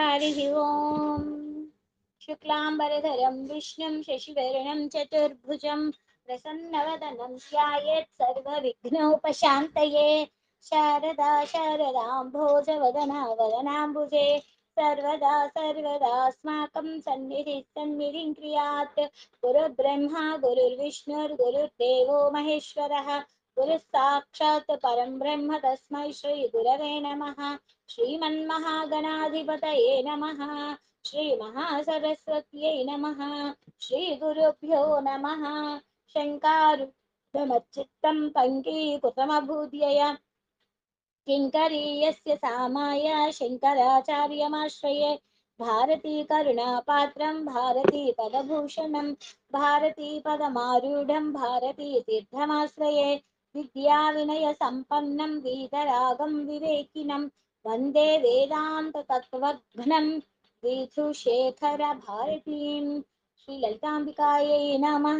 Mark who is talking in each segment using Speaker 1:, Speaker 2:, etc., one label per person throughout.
Speaker 1: हरिः ओम्। शुक्लाम्बरधरं, विष्णुं, शशिवर्णं, चतुर्भुजं, प्रसन्नवदनं ध्यायेत् सर्वविघ्नोपशान्तये। शारदा शारदाम्भोजवदना वदनाम्बुजे सर्वदा सर्वदास्माकं सन्निधिः सन्निधिं क्रियात्। गुरुर्ब्रह्मा, गुरुर्विष्णुर्गुरुर्देवो महेश्वरः। गुरुः साक्षात् परं ब्रह्म तस्मै श्रीगुरवे नमः। श्रीमन्महागणाधिपतये नमः। श्रीमहासरस्वत्यै नमः। श्रीगुरुभ्यो नमः। शङ्कारुदमच्चित्तं पङ्कीकृतमभूद्यया किङ्करीयस्य सामाय शङ्कराचार्यमाश्रये। भारती करुणापात्रं भारती पदभूषणं भारती पदमारूढं भारती तीर्थमाश्रये విద్యా వినయ సంపన్నం వీతరాగం వివేకినం. వందే వేదాంత తత్వఘ్నం విధుశేఖర భారతీం. శ్రీ లలితాంబికాయ నమ.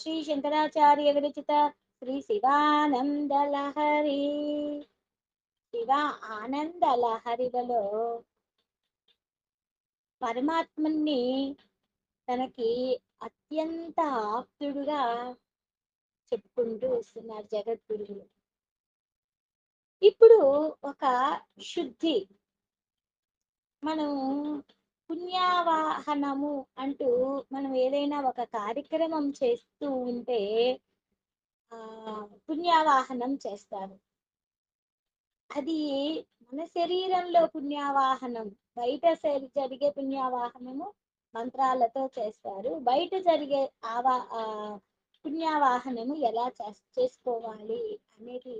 Speaker 1: శ్రీ శంకరాచార్య విరచిత శ్రీ శివానందలహరి. శివ ఆనందలహరిలలో పరమాత్మని తనకి అత్యంత ఆప్తుడుగా చెప్పుకుంటూ వస్తున్నారు జగద్గురువులు. ఇప్పుడు ఒక శుద్ధి. మనం పుణ్యావాహనము అంటూ మనం ఏదైనా ఒక కార్యక్రమం చేస్తూ ఉంటే ఆ పుణ్యావాహనం చేస్తారు. అది మన శరీరంలో పుణ్యావాహనం బయట జరిగే పుణ్యావాహనము మంత్రాలతో చేస్తారు. బయట జరిగే ఆవా పుణ్యావాహనము ఎలా చేసుకోవాలి అనేది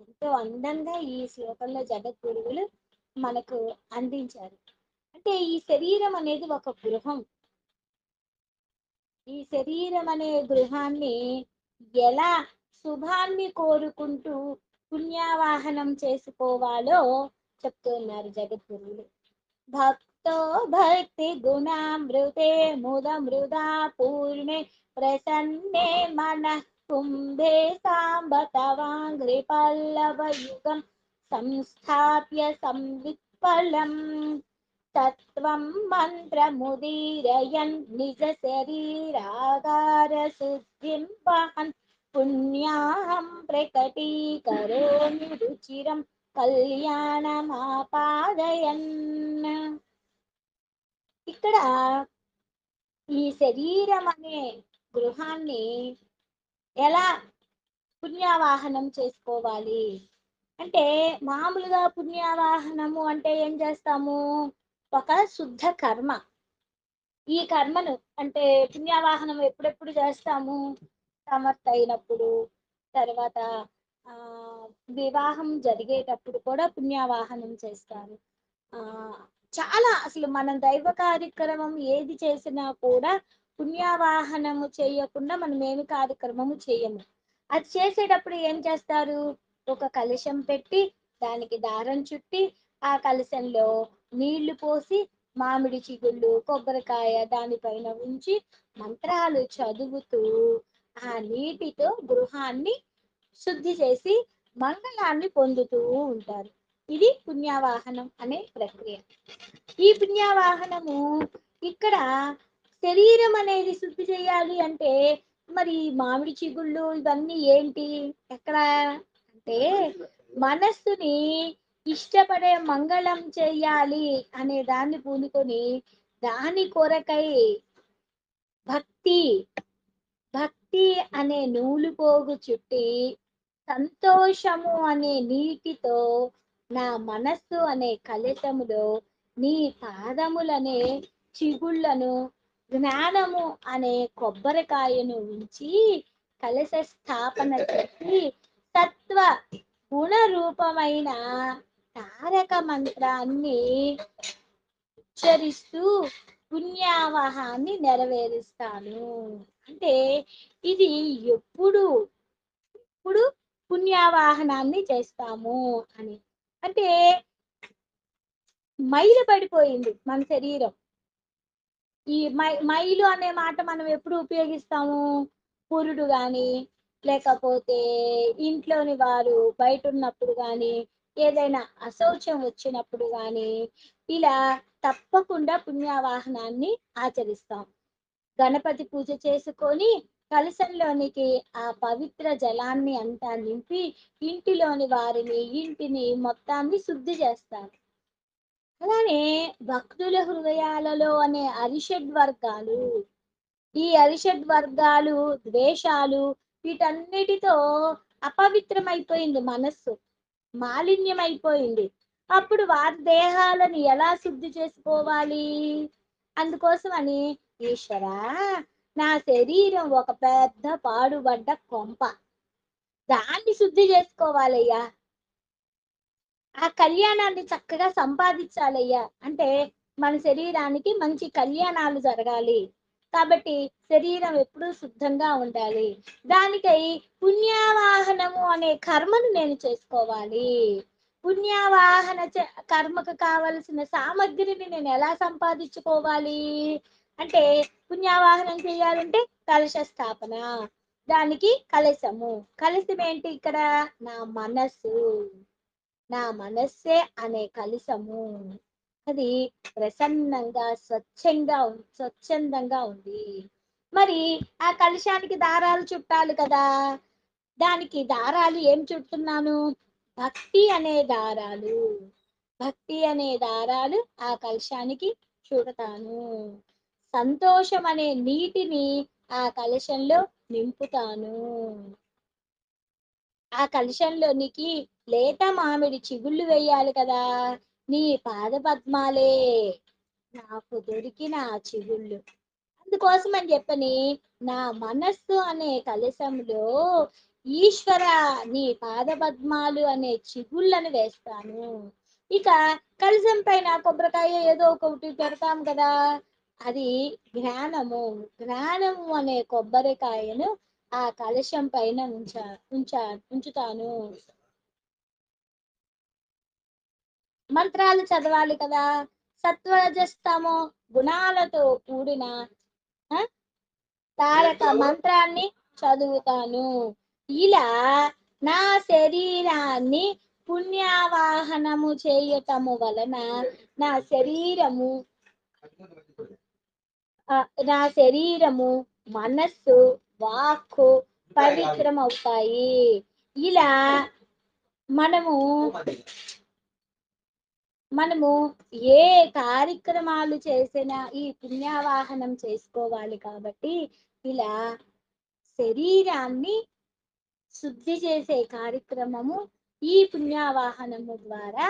Speaker 1: ఎంతో అందంగా ఈ శ్లోకంలో జగద్గురువులు మనకు అందించారు. అంటే ఈ శరీరం అనేది ఒక గృహం. ఈ శరీరం అనే గృహాన్ని ఎలా శుభాన్ని కోరుకుంటూ పుణ్యావాహనం చేసుకోవాలో చెప్తున్నారు జగద్గురువులు. భక్ భక్తి గుణామృతే ముద మృదా పూర్ణే ప్రసన్నే మన కుంభే సాంబతవాంగ్రి పల్లవయుగం సంస్థాప్య సంవిత్ఫలం తత్వం మంత్రముదీరయన్ నిజ శరీరాగార శుద్ధిం వహన్ పుణ్యాహం ప్రకటీకరోమి రుచిరం కళ్యాణమాపాదయన్ ఇక్కడ ఈ శరీరం అనే గృహాన్ని ఎలా పుణ్యావాహనం చేసుకోవాలి? అంటే మామూలుగా పుణ్యావాహనము అంటే ఏం చేస్తాము? ఒక శుద్ధ కర్మ. ఈ కర్మను అంటే పుణ్యావాహనం ఎప్పుడెప్పుడు చేస్తాము? సమర్థ అయినప్పుడు తర్వాత ఆ వివాహం జరిగేటప్పుడు కూడా పుణ్యావాహనం చేస్తారు. ఆ చాలా అసలు మనం దైవ కార్యక్రమం ఏది చేసినా కూడా పుణ్యావాహనము చేయకుండా మనం ఏమి కార్యక్రమము చేయము. అది చేసేటప్పుడు ఏం చేస్తారు? ఒక కలశం పెట్టి దానికి దారం చుట్టి ఆ కలశంలో నీళ్ళు పోసి మామిడి చిగుళ్ళు కొబ్బరికాయ దానిపైన ఉంచి మంత్రాలు చదువుతూ ఆ నీటితో గృహాన్ని శుద్ధి చేసి మంగళాన్ని పొందుతూ ఉంటారు. ఇది పుణ్యావాహనం అనే ప్రక్రియ. ఈ పుణ్యావాహనము ఇక్కడ శరీరం అనేది శుద్ధి చేయాలి అంటే మరి మామిడి చిగుళ్ళు ఇవన్నీ ఏంటి? ఎక్కడ? అంటే మనస్సుని ఇష్టపడే మంగళం చేయాలి అనే దాన్ని పూనుకొని దాని కొరకై భక్తి భక్తి అనే నూలు పోగు చుట్టి సంతోషము అనే నీటితో నా మనస్సు అనే కలశములో నీ పాదములనే చిగుళ్ళను జ్ఞానము అనే కొబ్బరికాయను ఉంచి కలశ స్థాపన చేసి తత్వ గుణ రూపమైన తారక మంత్రాన్ని ఉచ్చరిస్తూ పుణ్యావహాన్ని నెరవేరుస్తాను. అంటే ఇది ఎప్పుడు ఎప్పుడు పుణ్యావాహనాన్ని చేస్తాము అని. అంటే మైలు పడిపోయింది మన శరీరం. ఈ మై మైలు అనే మాట మనం ఎప్పుడు ఉపయోగిస్తాము? పురుడు కానీ లేకపోతే ఇంట్లోని వారు బయట ఉన్నప్పుడు కానీ ఏదైనా అశౌచం వచ్చినప్పుడు కానీ ఇలా తప్పకుండా పుణ్యవాహనాన్ని ఆచరిస్తాం. గణపతి పూజ చేసుకొని కలశంలోనికి ఆ పవిత్ర జలాన్ని అంతా నింపి ఇంటిలోని వారిని ఇంటిని మొత్తాన్ని శుద్ధి చేస్తారు. అలానే భక్తుల హృదయాలలో అనే అరిషడ్ వర్గాలు ఈ అరిషడ్ వర్గాలు ద్వేషాలు వీటన్నిటితో అపవిత్రమైపోయింది మనస్సు మాలిన్యమైపోయింది. అప్పుడు వారి దేహాలను ఎలా శుద్ధి చేసుకోవాలి? అందుకోసమని ఈశ్వరా నా శరీరం ఒక పెద్ద పాడుబడ్డ కొంప. దాన్ని శుద్ధి చేసుకోవాలయ్యా. ఆ కళ్యాణాన్ని చక్కగా సంపాదించాలయ్యా. అంటే మన శరీరానికి మంచి కళ్యాణాలు జరగాలి. కాబట్టి శరీరం ఎప్పుడూ శుద్ధంగా ఉండాలి. దానికై పుణ్యవాహనము అనే కర్మను నేను చేసుకోవాలి. పుణ్యవాహన కర్మకు కావలసిన సామగ్రిని నేను ఎలా సంపాదించుకోవాలి? అంటే పుణ్యవాహనం చేయాలంటే కలశ స్థాపన దానికి కలశము. కలశం ఏంటి ఇక్కడ? నా మనస్సు. నా మనస్సే అనే కలశము. అది ప్రసన్నంగా స్వచ్ఛంగా స్వచ్ఛందంగా ఉంది. మరి ఆ కలశానికి దారాలు చుట్టాలి కదా. దానికి దారాలు ఏం చుట్టున్నాను భక్తి అనే దారాలు. భక్తి అనే దారాలు ఆ కలశానికి చుడతాను. సంతోషం అనే నీటిని ఆ కలశంలో నింపుతాను. ఆ కలశంలోనికి లేత మామిడి చిగుళ్ళు వేయాలి కదా. నీ పాద పద్మాలే నాకు దొరికిన ఆ చిగుళ్ళు. అందుకోసం అని చెప్పని నా మనస్సు అనే కలశంలో ఈశ్వర నీ పాద పద్మాలు అనే చిగుళ్ళని వేస్తాను. ఇక కలశం పైన కొబ్బరికాయ ఏదో ఒకటి పెడతాం కదా. అది జ్ఞానము. జ్ఞానము అనే కొబ్బరికాయను ఆ కలశం పైన ఉంచా ఉంచా ఉంచుతాను. మంత్రాలు చదవాలి కదా. సత్వరజస్తమో గుణాలతో కూడిన తారక మంత్రాన్ని చదువుతాను. ఇలా నా శరీరాన్ని పుణ్యవాహనము చేయటము వలన నా శరీరము నా శరీరము మనస్సు వాక్కు పవిత్రం అవుతాయి ఇలా మనము మనము ఏ కార్యక్రమాలు చేసినా ఈ పుణ్యవాహనం చేసుకోవాలి కాబట్టి ఇలా శరీరాన్ని శుద్ధి చేసే కార్యక్రమము ఈ పుణ్యవాహనము ద్వారా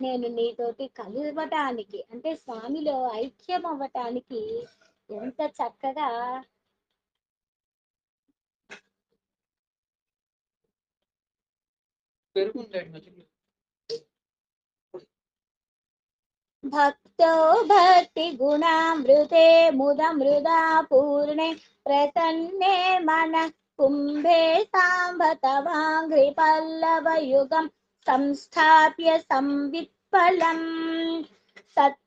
Speaker 1: నేను నీతోటి కలవటానికి అంటే స్వామిలో ఐక్యం అవ్వటానికి ఎంత చక్కగా భక్తో భక్తి గుణామృతే ముద మృదా పూర్ణే ప్రసన్నే మన కుంభే సాంబతవాంఘ్రి పల్లవయుగం సంస్థాప్య సంవిత్పలం సత్వం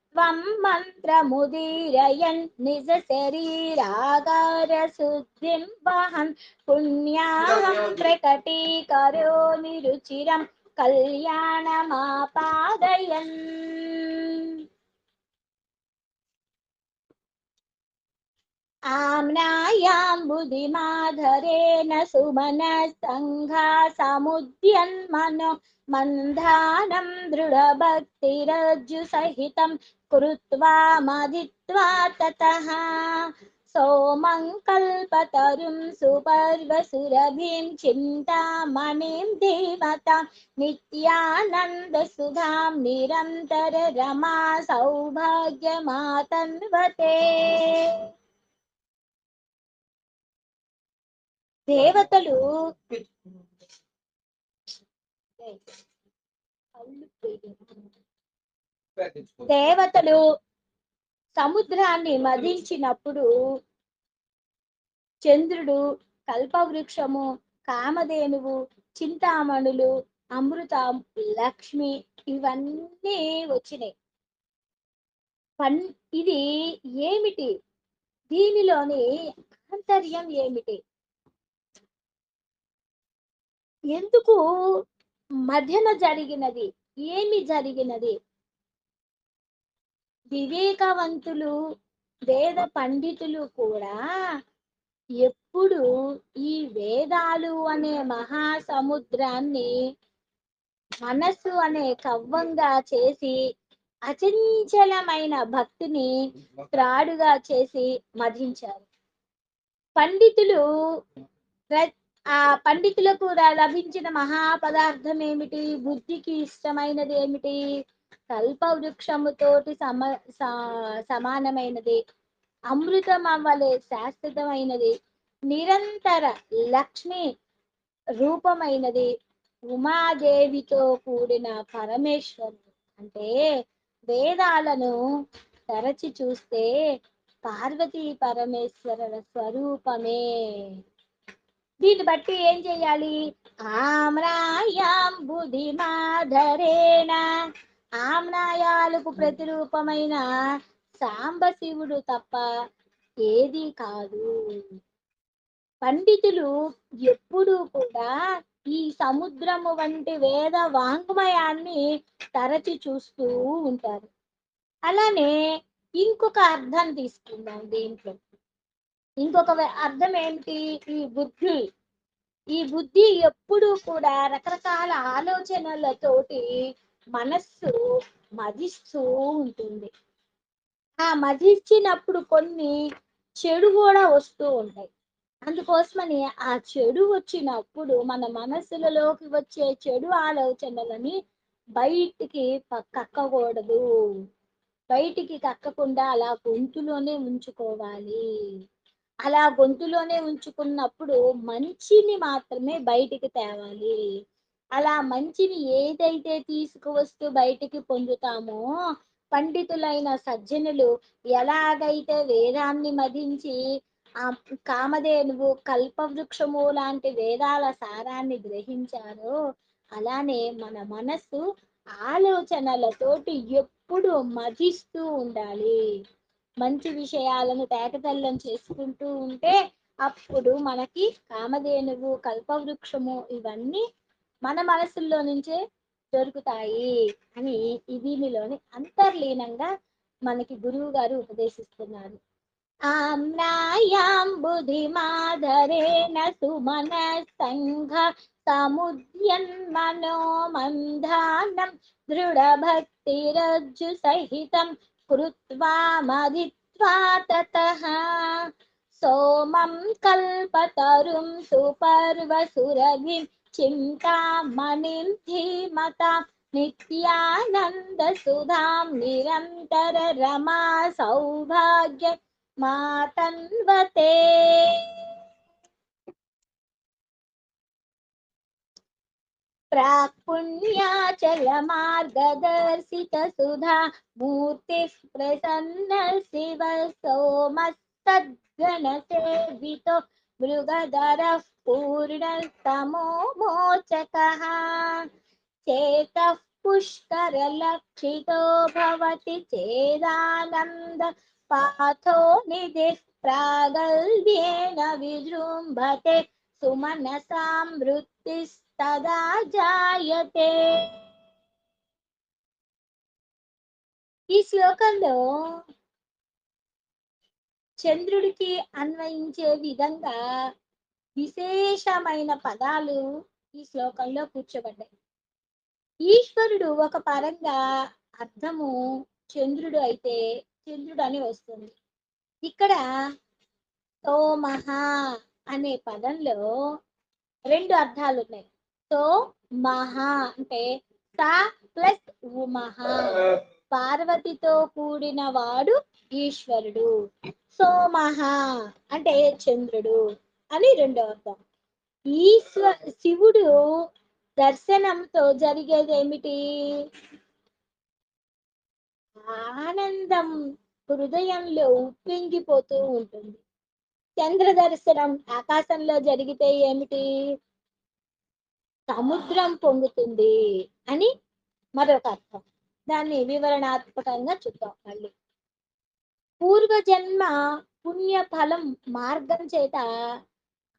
Speaker 1: మంత్రముదీరయన్ నిజ శరీరాగార శుద్ధిం వహన్ పుణ్యాహం ప్రకటీకరోమి రుచిరం కళ్యాణమాపాదయన్. ఆమ్నాయాంబుదిమాధరేణ సుమన సంఘా సముద్యన్మనో దృఢభక్తిరజ్జు సహితం కృత్వా మదిత్వా తతః సోమం కల్పతరుం సుపర్వసురభిం చింతామణిం ధీమతాం నిత్యానందసుధాం నిరంతర రమా సౌభాగ్యమాతన్వతే దేవతలు సముద్రాన్ని మదించినప్పుడు చంద్రుడు కల్పవృక్షము కామధేనువు చింతామణులు అమృతం లక్ష్మి ఇవన్నీ వచ్చినాయి. పన్ ఇది ఏమిటి? దీనిలోని ఆంతర్యం ఏమిటి? ఎందుకు మధ్యన జరిగినది? ఏమి జరిగినది? వివేకవంతులు వేద పండితులు కూడా ఎప్పుడు ఈ వేదాలు అనే మహాసముద్రాన్ని మనస్సు అనే కవ్వంగా చేసి అచంచలమైన భక్తిని త్రాడుగా చేసి మధించారు. పండితులు ఆ పండితులకు లభించిన మహాపదార్థం ఏమిటి? బుద్ధికి ఇష్టమైనది ఏమిటి? కల్ప వృక్షముతోటి సమ సమానమైనది. అమృతం అవ్వలే శాశ్వతమైనది. నిరంతర లక్ష్మి రూపమైనది. ఉమాదేవితో కూడిన పరమేశ్వరుడు. అంటే వేదాలను తరచి చూస్తే పార్వతీ పరమేశ్వరుల స్వరూపమే. దీన్ని బట్టి ఏం చెయ్యాలి ఆమ్రాయాం బుద్ధి మాధరేణ ఆమ్నాయాలకు ప్రతిరూపమైన సాంబశివుడు తప్ప ఏది కాదు. పండితులు ఎప్పుడూ కూడా ఈ సముద్రము వంటి వేద వాంగ్మయాన్ని తరచి చూస్తూ ఉంటారు. అలానే ఇంకొక అర్థం తీసుకుందాం దీంట్లో. ఇంకొక అర్థం ఏంటి? ఈ బుద్ధి. ఈ బుద్ధి ఎప్పుడూ కూడా రకరకాల ఆలోచనలతోటి మనస్సు మదిస్తూ ఉంటుంది. ఆ మదిచ్చినప్పుడు కొన్ని చెడు కూడా వస్తూ ఉంటాయి. అందుకోసమని ఆ చెడు వచ్చినప్పుడు మన మనసులలోకి వచ్చే చెడు ఆలోచనలని బయటికి కక్కకూడదు. బయటికి కక్కకుండా అలా గొంతులోనే ఉంచుకోవాలి. అలా గొంతులోనే ఉంచుకున్నప్పుడు మంచిని మాత్రమే బయటికి తేవాలి. అలా మంచిని ఏదైతే తీసుకువస్తూ బయటికి పొందుతామో పండితులైన సజ్జనులు ఎలాగైతే వేదాన్ని మదించి ఆ కామధేనువు కల్పవృక్షము లాంటి వేదాల సారాన్ని గ్రహించారో అలానే మన మనస్సు ఆలోచనలతోటి ఎప్పుడు మదిస్తూ ఉండాలి. మంచి విషయాలను తేటతెల్లం చేసుకుంటూ ఉంటే అప్పుడు మనకి కామధేనువు కల్పవృక్షము ఇవన్నీ మన మనసుల్లో నుంచే దొరుకుతాయి అని ఈ దీనిలోని అంతర్లీనంగా మనకి గురువు గారు ఉపదేశిస్తున్నారు. ఆమ్నాయాం బుద్ధిమాధరేణ సుమన సంఘ సముద్యన్మనో మంధానం దృఢభక్తిరజ్జు సహితం కృత్వా మదిత్వా తతః. సోమం కల్పతరుం సుపర్వసురభిం చింతామణిం ధీమతా నిత్యానంద సుధాం నిరంతర రమా సౌభాగ్య మాతన్వతే ప్రాక్పుణ్యాచల మార్గదర్శిత సుధా మూర్తి ప్రసన్న శివ సోమస్తద్గణ సేవితో మృగధర పూర్ణస్తమో మోచక చేత పుష్కరలక్షితో భవతి చేదానంద పాథో నిధి ప్రాగల్భ్యేన విజృంభతే సుమనసాం వృత్తిస్తదా జాయతే ఈ శ్లోకంలో చంద్రుడికి అన్వయించే విధంగా విశేషమైన పదాలు ఈ శ్లోకంలో కూర్చోబడ్డాయి. ఈశ్వరుడు ఒక పరంగా అర్థము చంద్రుడు అయితే చంద్రుడు అని వస్తుంది. ఇక్కడ తోమహ అనే పదంలో రెండు అర్థాలు ఉన్నాయి. తో మహా అంటే సా ప్లస్ ఉమహ పార్వతితో కూడిన వాడు ఈశ్వరుడు సోమహ అంటే చంద్రుడు అని రెండో అర్థం. ఈశ్వ శివుడు దర్శనంతో జరిగేది ఏమిటి? ఆనందం హృదయంలో ఉప్పింగిపోతూ ఉంటుంది. చంద్ర దర్శనం ఆకాశంలో జరిగితే ఏమిటి? సముద్రం పొంగుతుంది అని మరొక అర్థం. దాన్ని వివరణాత్మకంగా చూద్దాం మళ్ళీ. పూర్వజన్మ పుణ్య ఫలం మార్గం చేత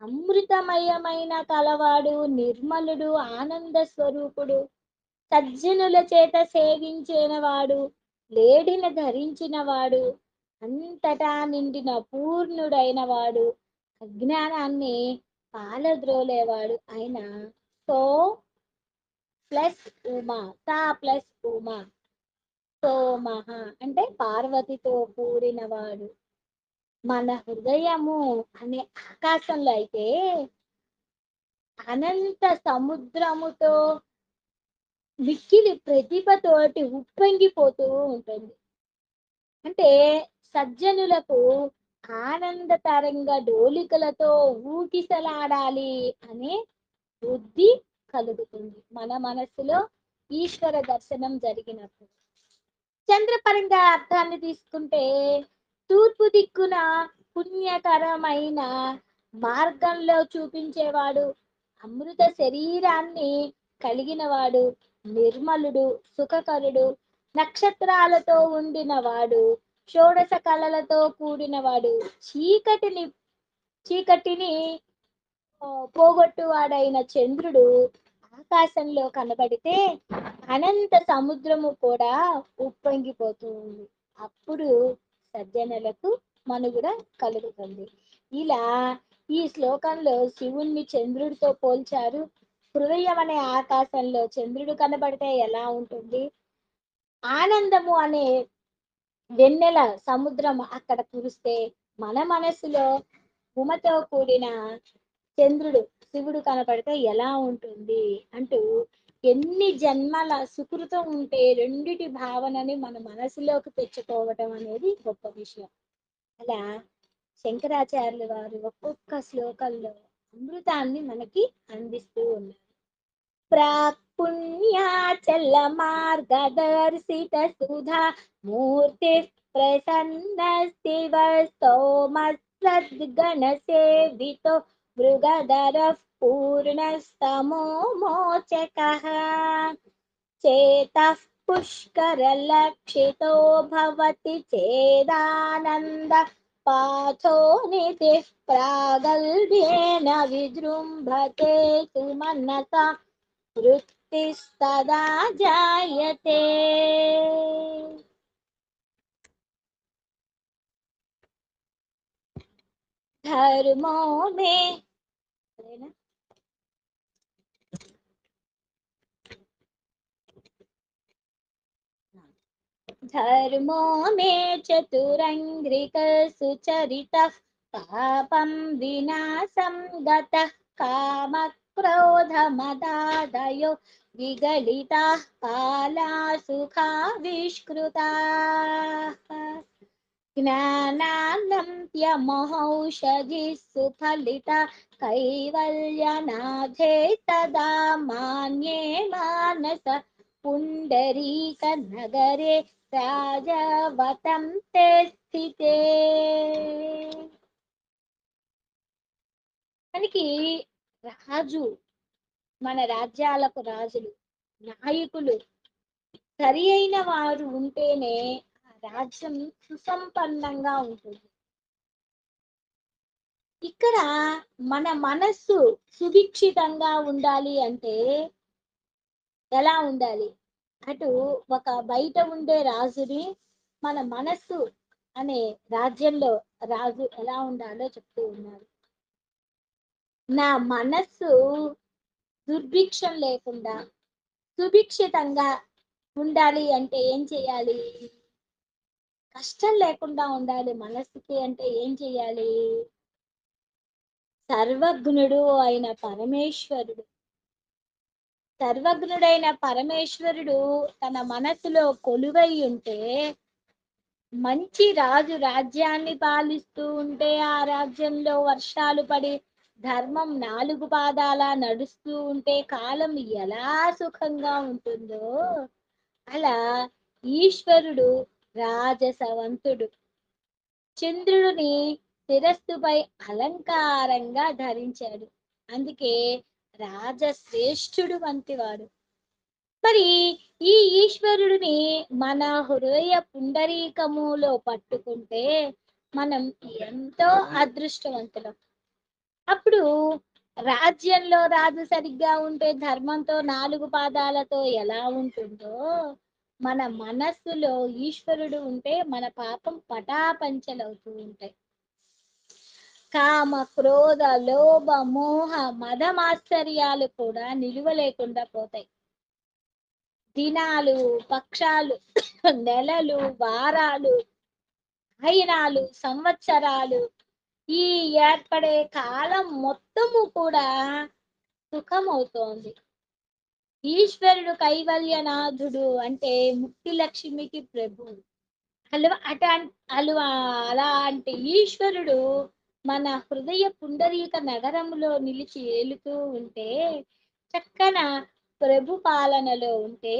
Speaker 1: అమృతమయమైన కలవాడు నిర్మలుడు ఆనంద స్వరూపుడు సజ్జనుల చేత సేవించేనవాడు లేడిన ధరించిన వాడు అంతటా నిండిన పూర్ణుడైన వాడు అజ్ఞానాన్ని పాలద్రోలేవాడు ఆయన సో ప్లస్ ఉమా సా ప్లస్ ఉమా. సోమహ అంటే పార్వతితో కూడినవాడు మన హృదయము అనే ఆకాశంలో అయితే అనంత సముద్రముతో మిక్కిలి ప్రతిభతోటి ఉప్పొంగిపోతూ ఉంటుంది. అంటే సజ్జనులకు ఆనందతరంగా డోలికలతో ఊగిసలాడాలి అనే బుద్ధి కలుగుతుంది. మన మనసులో ఈశ్వర దర్శనం జరిగినప్పుడు. చంద్రపరంగా అర్థాన్ని తీసుకుంటే తూర్పు దిక్కున పుణ్యకరమైన మార్గంలో చూపించేవాడు అమృత శరీరాన్ని కలిగినవాడు నిర్మలుడు సుఖకరుడు నక్షత్రాలతో ఉండినవాడు షోడశ కళలతో కూడినవాడు చీకటిని చీకటిని పోగొట్టువాడైన చంద్రుడు ఆకాశంలో కనబడితే అనంత సముద్రము కూడా ఉప్పొంగిపోతుంది అప్పుడు సజ్జనులకు మనుగడ కలుగుతుంది. ఇలా ఈ శ్లోకంలో శివుణ్ణి చంద్రుడితో పోల్చారు. హృదయం అనే ఆకాశంలో చంద్రుడు కనబడితే ఎలా ఉంటుంది? ఆనందము అనే వెన్నెల సముద్రం అక్కడ కురిస్తే మన మనసులో ఉమతో కూడిన చంద్రుడు శివుడు కనపడితే ఎలా ఉంటుంది అంటూ ఎన్ని జన్మల సుకృతం ఉంటే రెండిటి భావనని మన మనసులోకి తెచ్చుకోవటం అనేది గొప్ప విషయం. అలా శంకరాచార్యుల వారు ఒక్కొక్క శ్లోకంలో అమృతాన్ని మనకి అందిస్తూ ఉన్నారు. ప్రాక్పుణ్యాచల మార్గదర్శిత సుధా మూర్తి ప్రసన్న శివ సోమసద్గణ సేవితో మృగధర పూర్ణస్తమో మోచక చేతః పుష్కరలక్షితో భవతి చేదానంద పాథో నిధిః ప్రాగల్భ్యేన విజృంభతే సుమనసా వృత్తిస్తదా జాయతే ధర్మో మే धर्मो मे चतुरङ्घ्रिकसुचरितः पापं विनाशं गतः कामक्रोधमदादयो विगलिताः कालासुखाविष्कृताः। ज्ञानानन्त्यमहौषधिः सुफलिता कैवल्यनाथे तदा मान्ये मानस पुण्डरीकनगरे రాజవతం తే స్థితే మనకి రాజు మన రాజ్యాలకు రాజులు నాయకులు సరి అయిన వారు ఉంటేనే ఆ రాజ్యం సుసంపన్నంగా ఉంటుంది. ఇక్కడ మన మనస్సు సుభిక్షితంగా ఉండాలి అంటే ఎలా ఉండాలి? అటు ఒక బయట ఉండే రాజుని మన మనస్సు అనే రాజ్యంలో రాజు ఎలా ఉండాలో చెప్తూ ఉన్నారు నా మనస్సు దుర్భిక్షం లేకుండా సుభిక్షితంగా ఉండాలి అంటే ఏం చేయాలి? కష్టం లేకుండా ఉండాలి మనస్సుకి అంటే ఏం చేయాలి? సర్వజ్ఞుడు అయిన పరమేశ్వరుడు. సర్వజ్ఞుడైన పరమేశ్వరుడు తన మనసులో కొలువై ఉంటే మంచి రాజు రాజ్యాన్ని పాలిస్తూ ఉంటే ఆ రాజ్యంలో వర్షాలు పడి ధర్మం నాలుగు పాదాల నడుస్తూ ఉంటే కాలం ఎలా సుఖంగా ఉంటుందో. అలా ఈశ్వరుడు రాజసవంతుడు. చంద్రుడిని శిరస్సుపై అలంకారంగా ధరించాడు. అందుకే రాజశ్రేష్ఠుడు వంటివాడు. మరి ఈ ఈశ్వరుడిని మన హృదయ పుండరీకములో పట్టుకుంటే మనం ఎంతో అదృష్టవంతులం. అప్పుడు రాజ్యంలో రాజు సరిగ్గా ఉంటే ధర్మంతో నాలుగు పాదాలతో ఎలా ఉంటుందో మన మనస్సులో ఈశ్వరుడు ఉంటే మన పాపం పటాపంచలవుతూ ఉంటాయి. కామ క్రోధ లోభ మోహ మదమాశ్చర్యాలు కూడా నిలువ లేకుండా పోతాయి. దినాలు పక్షాలు నెలలు వారాలు అయినాలు సంవత్సరాలు ఈ ఏర్పడే కాలం మొత్తము కూడా సుఖమవుతోంది. ఈశ్వరుడు కైవల్యనాథుడు అంటే ముక్తి లక్ష్మికి ప్రభు. అలవ అటా అలవ అలాంటి ఈశ్వరుడు మన హృదయ పుండరీక నగరంలో నిలిచి ఏలుతూ ఉంటే చక్కన ప్రభు పాలనలో ఉంటే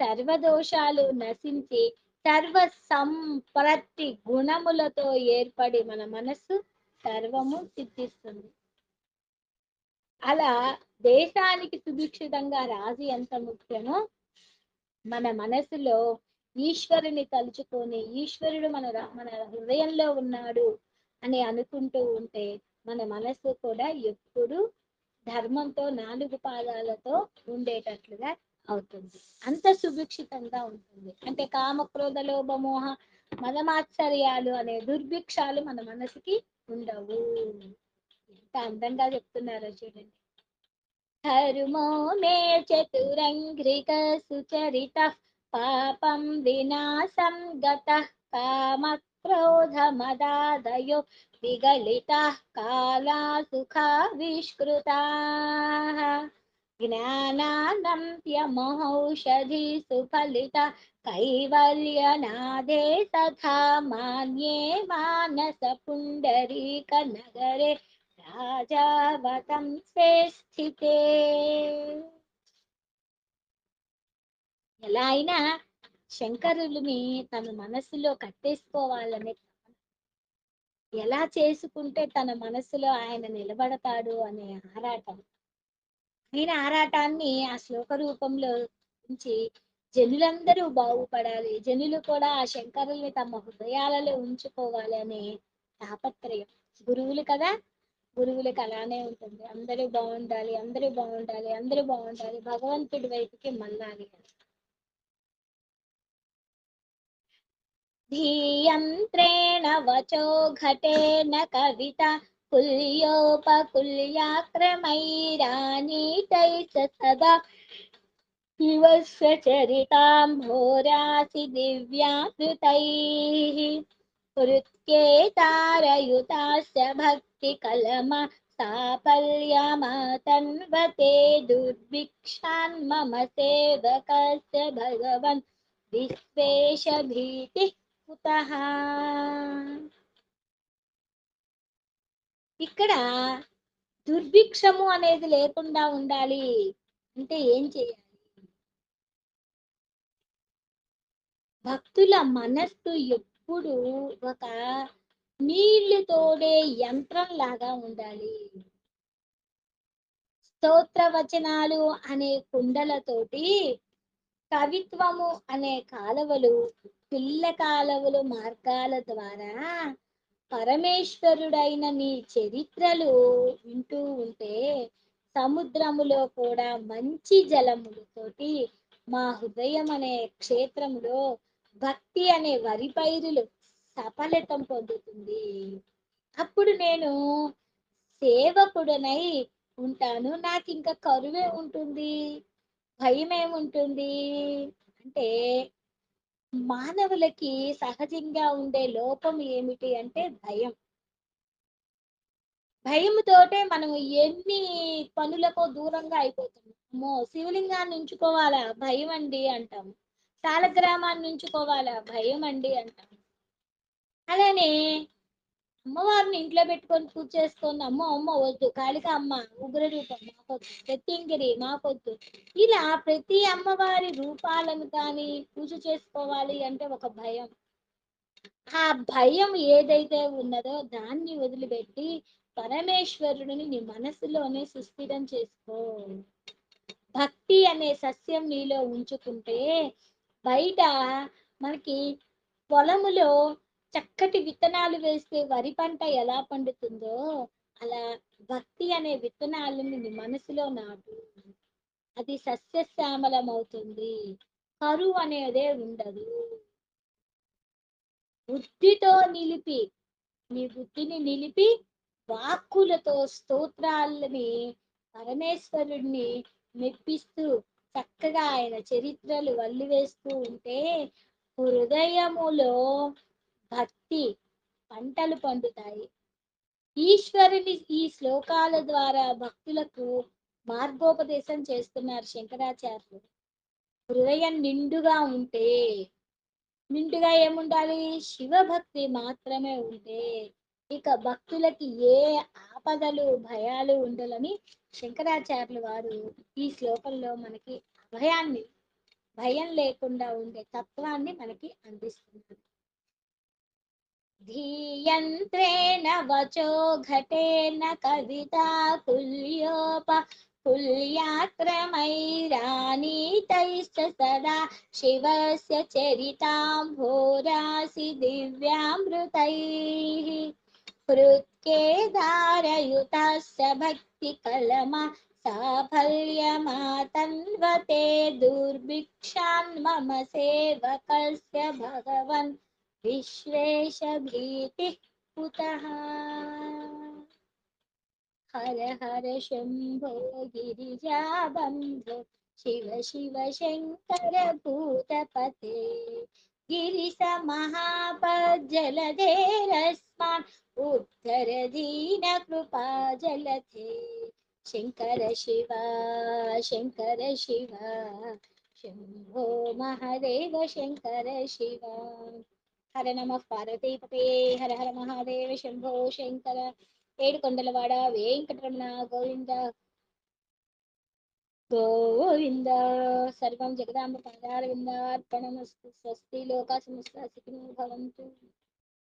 Speaker 1: సర్వదోషాలు నశించి సర్వ సంప్రతి గుణములతో ఏర్పడి మన మనస్సు సర్వము సిద్ధిస్తుంది. అలా దేశానికి సుభిక్షితంగా రాజు ఎంత ముఖ్యమో మన మనసులో ఈశ్వరుని తలుచుకొని ఈశ్వరుడు మన మన హృదయంలో ఉన్నాడు అని అనుకుంటూ ఉంటే మన మనసు కూడా ఎప్పుడు ధర్మంతో నాలుగు పాదాలతో ఉండేటట్లుగా అవుతుంది. అంత సుభిక్షితంగా ఉంటుంది. అంటే కామ క్రోధ లోభ మోహ మదమాశ్చర్యాలు అనే దుర్భిక్షాలు మన మనసుకి ఉండవు. ఎంత అందంగా చెప్తున్నారో చూడండి. ధర్మో మే చతురంగ్రిక సుచరిత పాపం వినాశం గత కామ క్రోధ మదాదయో విగలిత కాలా సుఖ విష్కృతా జ్ఞానానంత్యమహౌషధి సుఫలిత కైవల్యనాదే తథా మాన్యే మానస పుండరీక నగరే రాజావతం స్వే స్థితే ఎలా అయినా శంకరులుని తన మనసులో కట్టేసుకోవాలనే ఎలా చేసుకుంటే తన మనసులో ఆయన నిలబడతాడు అనే ఆరాటం. ఆయన ఆరాటాన్ని ఆ శ్లోక రూపంలో ఉంచి జనులందరూ బాగుపడాలి. జనులు కూడా ఆ శంకరుల్ని తమ హృదయాలలో ఉంచుకోవాలి అనే తాపత్రయం. గురువులు కదా? గురువులకు అలానే ఉంటుంది. అందరూ బాగుండాలి అందరూ బాగుండాలి అందరూ బాగుండాలి భగవంతుడి వైపుకి మళ్ళాలి धीयंत्रेण वचो घटे न कविता। कुल्योपकुल्याक्रमैरानीतैः स सदा शिवस्य चरिताम्भोरासि दिव्याकृतैः हृत्केतारयुताश्च भक्तिकलमा। साफल्यमातन्वते दुर्भिक्षान् मम सेवकस्य भगवन्। विश्वेश भीतिः కుతః ఇక్కడ దుర్భిక్షము అనేది లేకుండా ఉండాలి అంటే ఏం చేయాలి? భక్తుల మనస్సు ఎప్పుడు ఒక నీళ్ళు తోడే యంత్రం లాగా ఉండాలి. స్తోత్ర వచనాలు అనే కుండలతోటి కవిత్వము అనే కాలువలు పిల్ల కాలవలు మార్గాల ద్వారా పరమేశ్వరుడైన నీ చరిత్రలు వింటూ ఉంటే సముద్రములో కూడా మంచి జలములతోటి మా హృదయం అనే క్షేత్రంలో భక్తి అనే వరి పైరులు సఫలితం పొందుతుంది. అప్పుడు నేను సేవకుడనై ఉంటాను. నాకు ఇంకా కరువే ఉంటుంది. భయం ఏముంటుంది అంటే మానవులకి సహజంగా ఉండే లోపం ఏమిటి అంటే భయం. భయముతోటే మనం ఎన్ని పనులకో దూరంగా అయిపోతున్నాం. అమ్మో శివలింగాన్ని ఉంచుకోవాలా? భయం అండి అంటాం. శాలగ్రామాన్ని ఉంచుకోవాలా? భయం అండి అంటాం. అలానే అమ్మవారిని ఇంట్లో పెట్టుకొని పూజ చేసుకొని అమ్మ అమ్మ వద్దు. కాళిక అమ్మ ఉగ్ర రూపం మాకొద్దు. ప్రత్యంగిరి మాకొద్దు. ఇలా ప్రతి అమ్మవారి రూపాలను కానీ పూజ చేసుకోవాలి అంటే ఒక భయం. ఆ భయం ఏదైతే ఉన్నదో దాన్ని వదిలిపెట్టి పరమేశ్వరుడిని నీ మనసులోనే సుస్థిరం చేసుకో. భక్తి అనే సస్యం నీలో ఉంచుకుంటే బయట మనకి పొలములో చక్కటి విత్తనాలు వేస్తే వరి పంట ఎలా పండుతుందో అలా భక్తి అనే విత్తనాలను నీ మనసులో నాటు. అది సస్యశ్యామలం అవుతుంది. కరువు అనేదే ఉండదు. బుద్ధితో నిలిపి నీ బుద్ధిని నిలిపి వాక్కులతో స్తోత్రాలని పరమేశ్వరుణ్ణి మెప్పిస్తూ చక్కగా ఆయన చరిత్రలు వల్లివేస్తూ ఉంటే హృదయములో భక్తి పంటలు పండుతాయి. ఈశ్వరుని ఈ శ్లోకాల ద్వారా భక్తులకు మార్గోపదేశం చేస్తున్నారు శంకరాచార్యులు. హృదయం నిండుగా ఉంటే నిండుగా ఏముండాలి? శివభక్తి మాత్రమే ఉంటే ఇక భక్తులకి ఏ ఆపదలు భయాలు ఉండాలని శంకరాచార్యులు వారు ఈ శ్లోకంలో మనకి భయాన్ని భయం లేకుండా ఉండే తత్వాన్ని మనకి అందిస్తున్నారు. धीयन्त्रेण वचो घटेन कविता कुल्योप कुल्याक्रमैरानीतैश्च सदा शिवस्य चरिताम्भोरासि दिव्यामृतैः। हृत्के धारयुतास्य भक्तिकलमा साफल्यमातन्वते दुर्भिक्षान् मम सेवकस्य भगवन् కుతः హర హర శంభో గిరిజాబంధో శివ శివ శంకర భూతపతే గిరిశ మహాపజ్జలధేరస్మాన్ ఉద్ధర దీన కృపా జలధే శంకర శివ శంకర శివ శంభో మహాదేవ శంకర శివ హర నమ పార్వతీపతే హర హర మహాదేవ శంభో శంకర ఏడుకొండలవాడ వెంకటరమణ గోవింద గోవింద. సర్వం జగదాంబ పాదారవిందార్పణమస్తు స్వస్తి లోకా సమస్త సుఖినో భవంతు